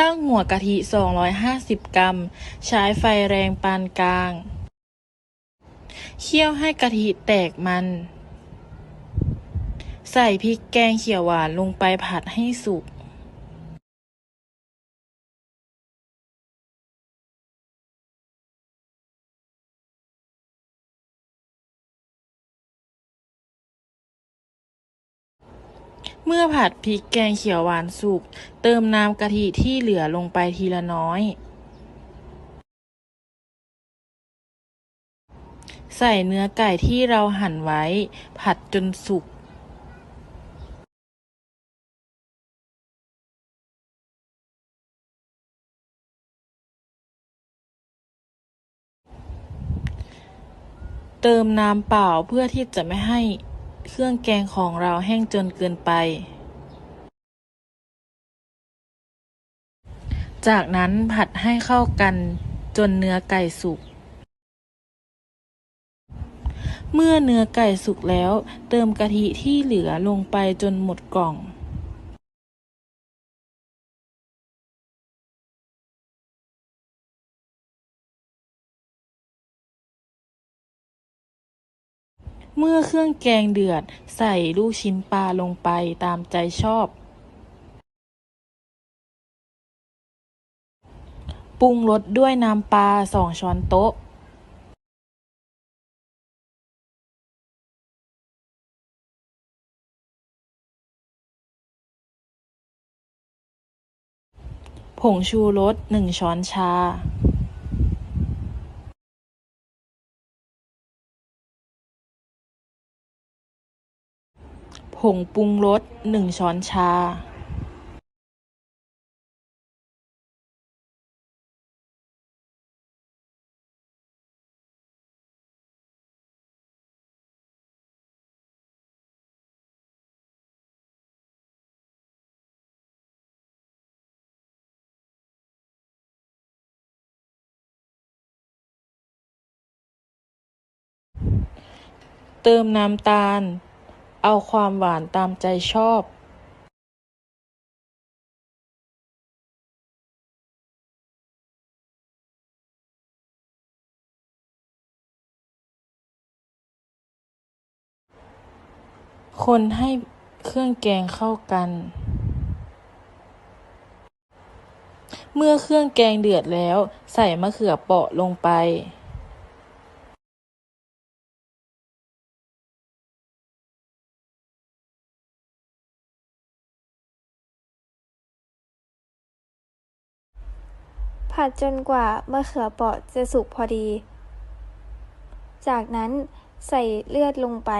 ตั้งหัวกะทิ 250 กรัม ใช้ไฟแรงปานกลาง เคี่ยวให้กะทิแตกมัน ใส่พริกแกงเขียวหวานลงไปผัดให้สุก เมื่อผัดพริกแกงเขียวหวานสุก เติมน้ำกะทิที่เหลือลงไปทีละน้อย ใส่เนื้อไก่ที่เราหั่นไว้ ผัดจนสุกเติมน้ำเปล่าเพื่อที่จะไม่ให้ เครื่องแกงของเราแห้งจนเกินไป จากนั้นผัดให้เข้ากันจนเนื้อไก่สุก เมื่อเนื้อไก่สุกแล้ว เติมกะทิที่เหลือลงไปจนหมดกล่อง เมื่อเครื่องแกงเดือด ใส่ลูกชิ้นปลาลงไปตามใจชอบ ปรุงรสด้วยน้ำปลาสองช้อนโต๊ะ ผงชูรสหนึ่งช้อนชา ผงปรุงรส หนึ่งช้อนชาเติมน้ำตาล เอาความหวานตามใจชอบคนให้เครื่องแกงเข้ากัน เมื่อเครื่องแกงเดือดแล้ว ใส่มะเขือเปราะลงไป ผัดจนกว่ามะเขือเปราะจะสุกพอดี จากนั้นใส่เลือดลงไป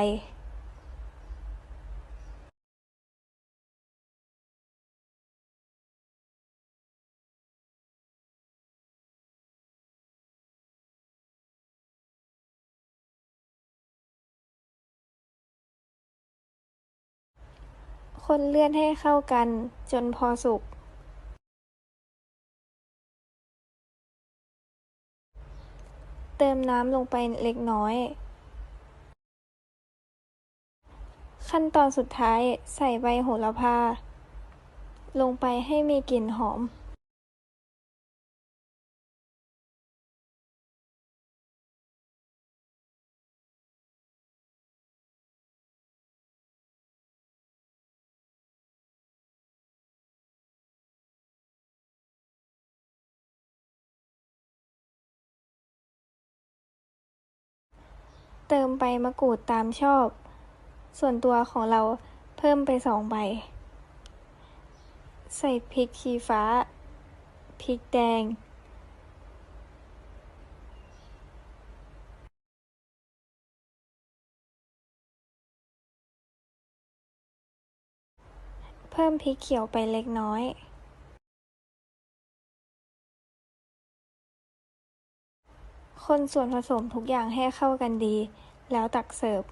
คนเลือดให้เข้ากันจนพอสุก เติมน้ำลงไปเล็กน้อย ขั้นตอนสุดท้ายใส่ใบโหระพา ลงไปให้มีกลิ่นหอม เติมใบมะกรูดตามชอบ ส่วนตัวของเราเพิ่มไปสองใบ ใส่พริกชี้ฟ้า พริกแดง เพิ่มพริกเขียวไปเล็กน้อย คนส่วนผสมทุกอย่างให้เข้ากันดี แล้วตักเสิร์ฟ